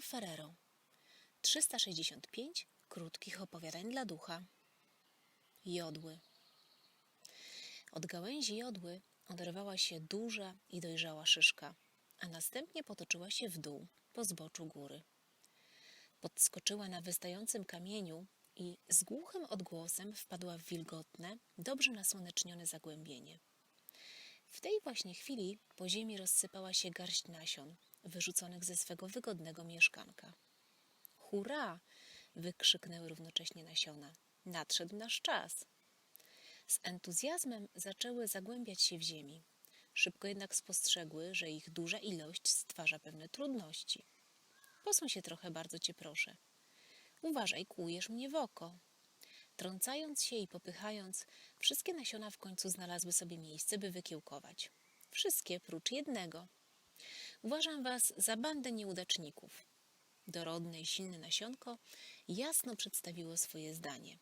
Ferrero 365 krótkich opowiadań dla ducha. Jodły. Od gałęzi jodły oderwała się duża i dojrzała szyszka, a następnie potoczyła się w dół, po zboczu góry. Podskoczyła na wystającym kamieniu i z głuchym odgłosem wpadła w wilgotne, dobrze nasłonecznione zagłębienie. W tej właśnie chwili po ziemi rozsypała się garść nasion, wyrzuconych ze swego wygodnego mieszkanka. Hurra! wykrzyknęły równocześnie nasiona. Nadszedł nasz czas. Z entuzjazmem zaczęły zagłębiać się w ziemi. Szybko jednak spostrzegły, że ich duża ilość stwarza pewne trudności. Posuń się trochę, bardzo cię proszę. Uważaj, kłujesz mnie w oko. Trącając się i popychając, wszystkie nasiona w końcu znalazły sobie miejsce, by wykiełkować. Wszystkie prócz jednego. Uważam was za bandę nieudaczników. Dorodne i silne nasionko jasno przedstawiło swoje zdanie.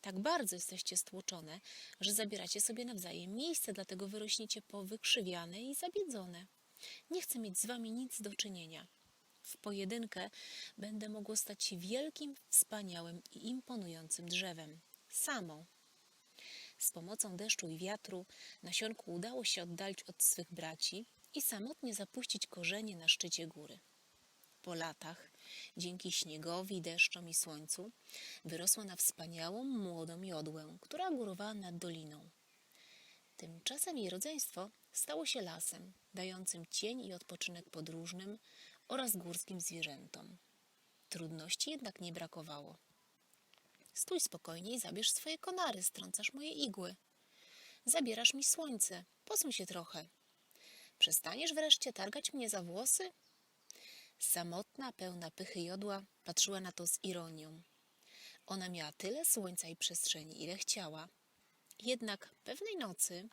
Tak bardzo jesteście stłoczone, że zabieracie sobie nawzajem miejsce, dlatego wyrośniecie powykrzywiane i zabiedzone. Nie chcę mieć z wami nic do czynienia. W pojedynkę będę mogło stać się wielkim, wspaniałym i imponującym drzewem. Samą. Z pomocą deszczu i wiatru nasionku udało się oddalić od swych braci i samotnie zapuścić korzenie na szczycie góry. Po latach, dzięki śniegowi, deszczom i słońcu, wyrosła na wspaniałą, młodą jodłę, która górowała nad doliną. Tymczasem jej rodzeństwo stało się lasem, dającym cień i odpoczynek podróżnym oraz górskim zwierzętom. Trudności jednak nie brakowało. Stój spokojnie i zabierz swoje konary, strącasz moje igły. Zabierasz mi słońce, posuń się trochę. Przestaniesz wreszcie targać mnie za włosy? Samotna, pełna pychy jodła patrzyła na to z ironią. Ona miała tyle słońca i przestrzeni, ile chciała. Jednak pewnej nocy,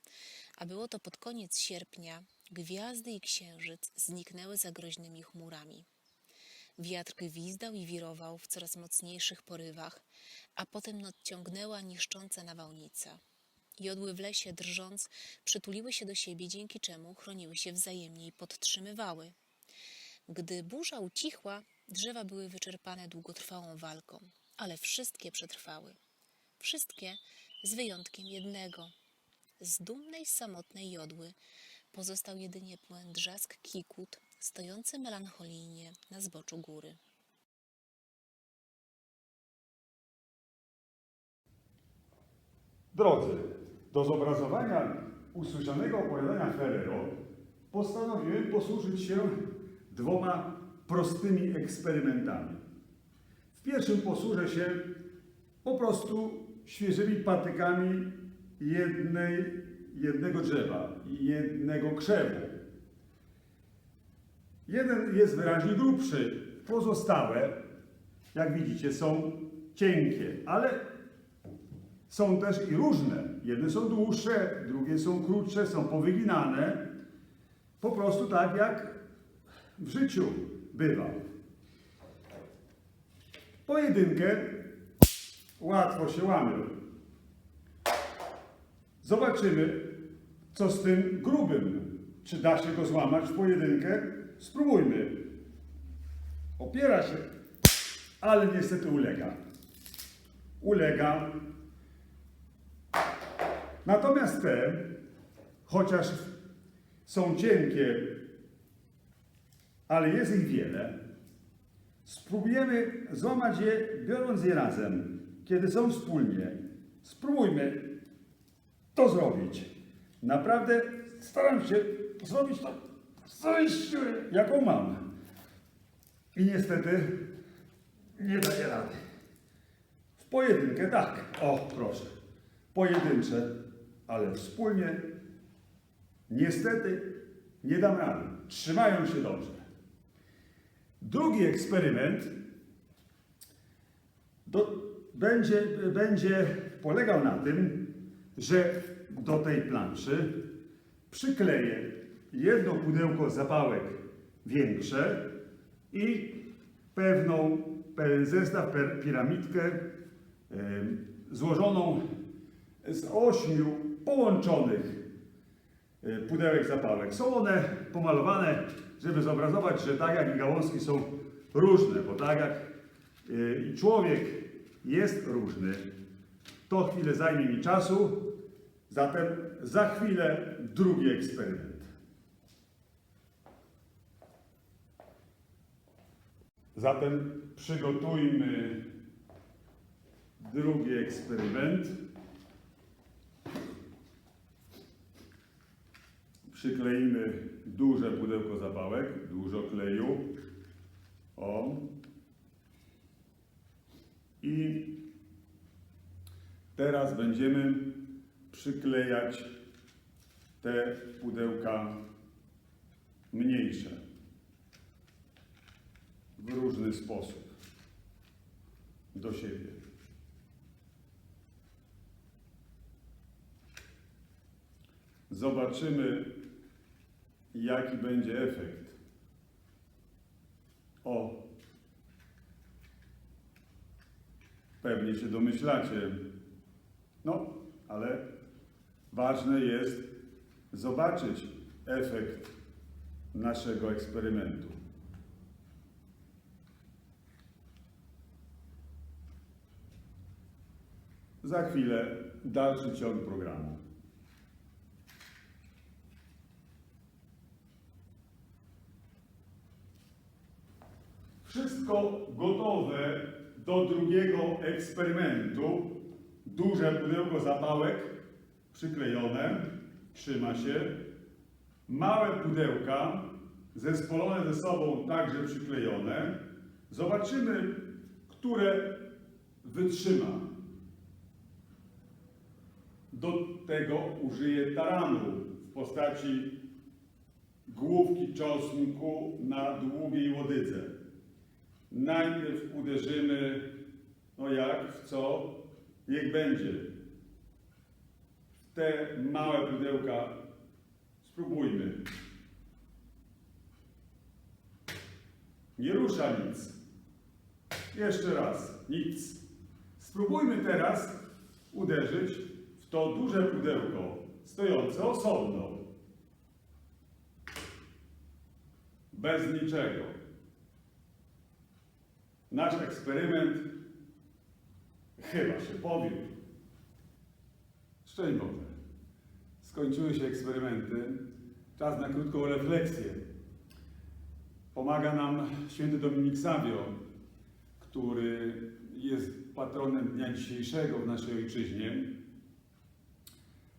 a było to pod koniec sierpnia, gwiazdy i księżyc zniknęły za groźnymi chmurami. Wiatr gwizdał i wirował w coraz mocniejszych porywach, a potem nadciągnęła niszcząca nawałnica. Jodły w lesie, drżąc, przytuliły się do siebie, dzięki czemu chroniły się wzajemnie i podtrzymywały. Gdy burza ucichła, drzewa były wyczerpane długotrwałą walką, ale wszystkie przetrwały. Wszystkie z wyjątkiem jednego. Z dumnej, samotnej jodły pozostał jedynie płędrzask kikut, stojący melancholijnie na zboczu góry. Drodzy, do zobrazowania usłyszanego opowiadania Ferrero postanowiłem posłużyć się dwoma prostymi eksperymentami. W pierwszym posłużę się po prostu świeżymi patykami jednej, jednego drzewa jednego krzewu. Jeden jest wyraźnie grubszy, pozostałe, jak widzicie, są cienkie, ale są też i różne. Jedne są dłuższe, drugie są krótsze, są powyginane. Po prostu tak jak w życiu bywa. Pojedynkę łatwo się łamią. Zobaczymy, co z tym grubym. Czy da się go złamać w pojedynkę? Spróbujmy. Opiera się, ale niestety ulega. Ulega Natomiast te, chociaż są cienkie, ale jest ich wiele, spróbujemy złamać je, biorąc je razem, kiedy są wspólnie. Spróbujmy to zrobić. Naprawdę staram się zrobić to z całej siły, jaką mam. I niestety nie daję rady. W pojedynkę tak. O, proszę. Pojedyncze, ale wspólnie niestety nie dam rady. Trzymają się dobrze. Drugi eksperyment do, będzie, będzie polegał na tym, że do tej planszy przykleję jedno pudełko zapałek większe i pewną, zestaw, piramidkę złożoną z ośmiu połączonych e, pudełek zapałek. Są one pomalowane, żeby zobrazować, że tak jak i gałązki są różne, bo tak jak y, i człowiek jest różny, to chwilę zajmie mi czasu, zatem za chwilę drugi eksperyment. Zatem przygotujmy drugi eksperyment. Przykleimy duże pudełko zapałek, dużo kleju. O. I teraz będziemy przyklejać te pudełka mniejsze w różny sposób do siebie. Zobaczymy, jaki będzie efekt. O, pewnie się domyślacie. No, ale ważne jest zobaczyć efekt naszego eksperymentu. Za chwilę dalszy ciąg programu. Wszystko gotowe do drugiego eksperymentu. Duże pudełko zapałek przyklejone, trzyma się. Małe pudełka zespolone ze sobą, także przyklejone. Zobaczymy, które wytrzyma. Do tego użyję taranu w postaci główki czosnku na długiej łodydze. Najpierw uderzymy, no jak, w co, niech będzie. W te małe pudełka spróbujmy. Nie rusza nic. Jeszcze raz, nic. Spróbujmy teraz uderzyć w to duże pudełko, stojące osobno. Bez niczego. Nasz eksperyment chyba się powiódł. Szczęść Boże. Skończyły się eksperymenty. Czas na krótką refleksję. Pomaga nam święty Dominik Savio, który jest patronem dnia dzisiejszego w naszej ojczyźnie,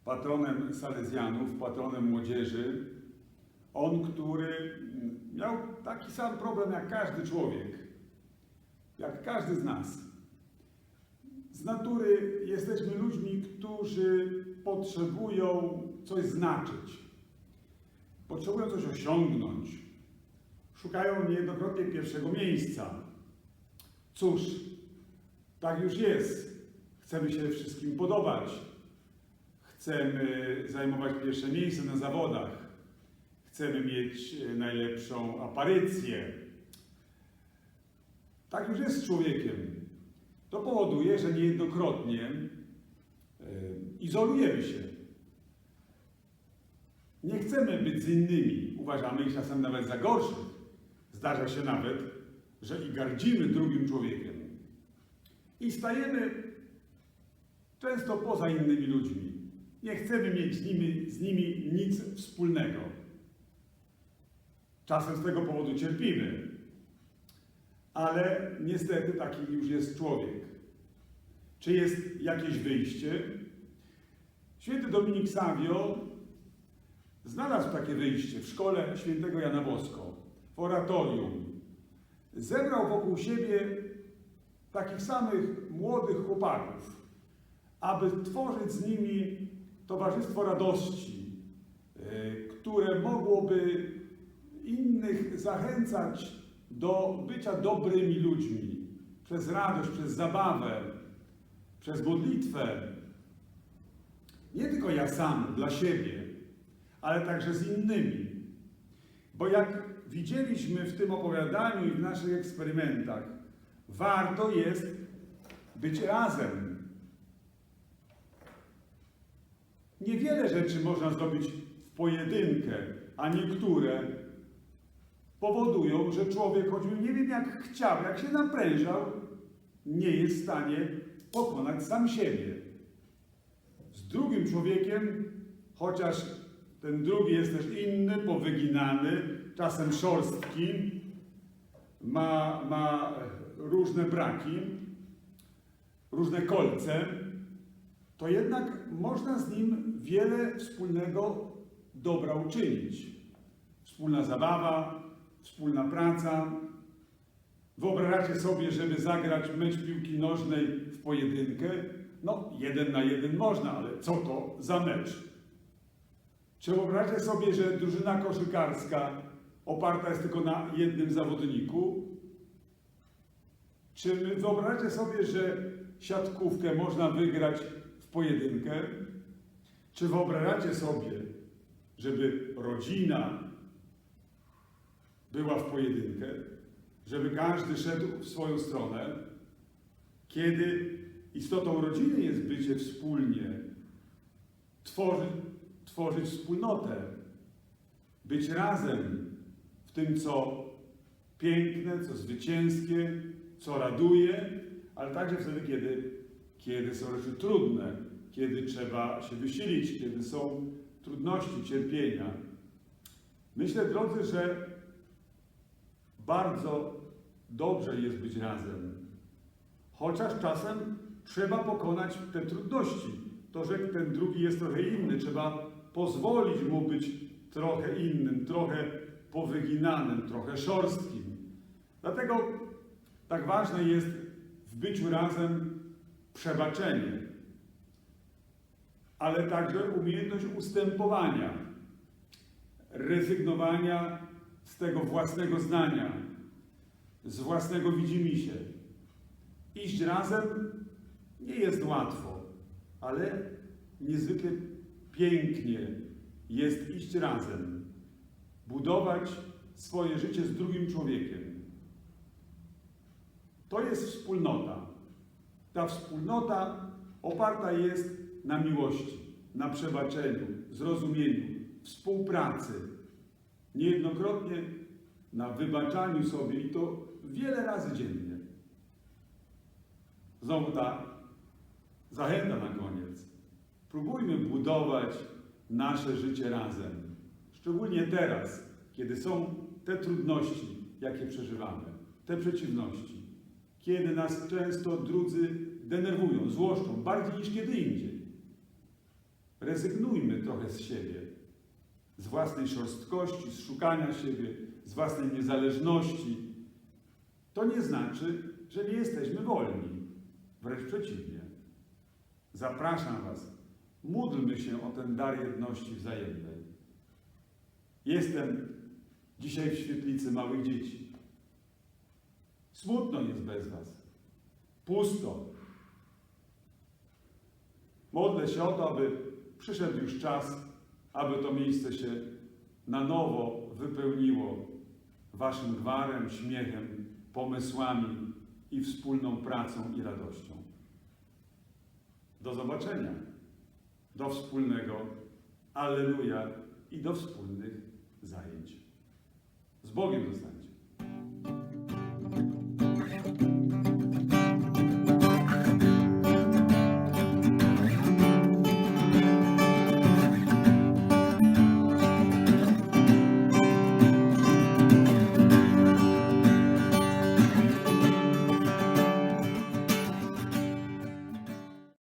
patronem salezjanów, patronem młodzieży. On, który miał taki sam problem jak każdy człowiek, jak każdy z nas. Z natury jesteśmy ludźmi, którzy potrzebują coś znaczyć, potrzebują coś osiągnąć, szukają niejednokrotnie pierwszego miejsca. Cóż, tak już jest. Chcemy się wszystkim podobać, chcemy zajmować pierwsze miejsce na zawodach, chcemy mieć e, najlepszą aparycję. Tak już jest z człowiekiem. To powoduje, że niejednokrotnie e, izolujemy się. Nie chcemy być z innymi. Uważamy ich czasem nawet za gorszych. Zdarza się nawet, że i gardzimy drugim człowiekiem. I stajemy często poza innymi ludźmi. Nie chcemy mieć z nimi, z nimi nic wspólnego. Czasem z tego powodu cierpimy. Ale niestety taki już jest człowiek. Czy jest jakieś wyjście? Święty Dominik Savio znalazł takie wyjście w szkole świętego Jana Bosko, w oratorium. Zebrał wokół siebie takich samych młodych chłopaków, aby tworzyć z nimi towarzystwo radości, y, które mogłoby innych zachęcać do bycia dobrymi ludźmi przez radość, przez zabawę, przez modlitwę. Nie tylko ja sam, dla siebie, ale także z innymi. Bo jak widzieliśmy w tym opowiadaniu i w naszych eksperymentach, warto jest być razem. Niewiele rzeczy można zrobić w pojedynkę, a niektóre powodują, że człowiek, choćby nie wiem jak chciał, jak się naprężał, nie jest w stanie pokonać sam siebie. Z drugim człowiekiem, chociaż ten drugi jest też inny, powyginany, czasem szorstki, ma, ma różne braki, różne kolce, to jednak można z nim wiele wspólnego dobra uczynić. Wspólna zabawa, wspólna praca. Wyobrażacie sobie, żeby zagrać mecz piłki nożnej w pojedynkę? No, jeden na jeden można, ale co to za mecz? Czy wyobrażacie sobie, że drużyna koszykarska oparta jest tylko na jednym zawodniku? Czy wyobrażacie sobie, że siatkówkę można wygrać w pojedynkę? Czy wyobrażacie sobie, żeby rodzina była w pojedynkę, żeby każdy szedł w swoją stronę, kiedy istotą rodziny jest bycie wspólnie, tworzyć, tworzyć wspólnotę, być razem w tym, co piękne, co zwycięskie, co raduje, ale także wtedy, kiedy, kiedy są rzeczy trudne, kiedy trzeba się wysilić, kiedy są trudności, cierpienia. Myślę, drodzy, że bardzo dobrze jest być razem. Chociaż czasem trzeba pokonać te trudności. To, że ten drugi jest trochę inny, trzeba pozwolić mu być trochę innym, trochę powyginanym, trochę szorstkim. Dlatego tak ważne jest w byciu razem przebaczenie, ale także umiejętność ustępowania, rezygnowania z tego własnego zdania, z własnego widzimisię. Iść razem nie jest łatwo, ale niezwykle pięknie jest iść razem, budować swoje życie z drugim człowiekiem. To jest wspólnota. Ta wspólnota oparta jest na miłości, na przebaczeniu, zrozumieniu, współpracy. Niejednokrotnie na wybaczaniu sobie i to wiele razy dziennie. Znowu ta zachęta na koniec. Próbujmy budować nasze życie razem. Szczególnie teraz, kiedy są te trudności, jakie przeżywamy, te przeciwności, kiedy nas często drudzy denerwują, złoszczą, bardziej niż kiedy indziej. Rezygnujmy trochę z siebie, z własnej szorstkości, z szukania siebie, z własnej niezależności. To nie znaczy, że nie jesteśmy wolni. Wręcz przeciwnie. Zapraszam Was, módlmy się o ten dar jedności wzajemnej. Jestem dzisiaj w świetlicy małych dzieci. Smutno jest bez Was. Pusto. Modlę się o to, aby przyszedł już czas, aby to miejsce się na nowo wypełniło Waszym gwarem, śmiechem, pomysłami i wspólną pracą i radością. Do zobaczenia, do wspólnego Alleluja i do wspólnych zajęć. Z Bogiem zostanie.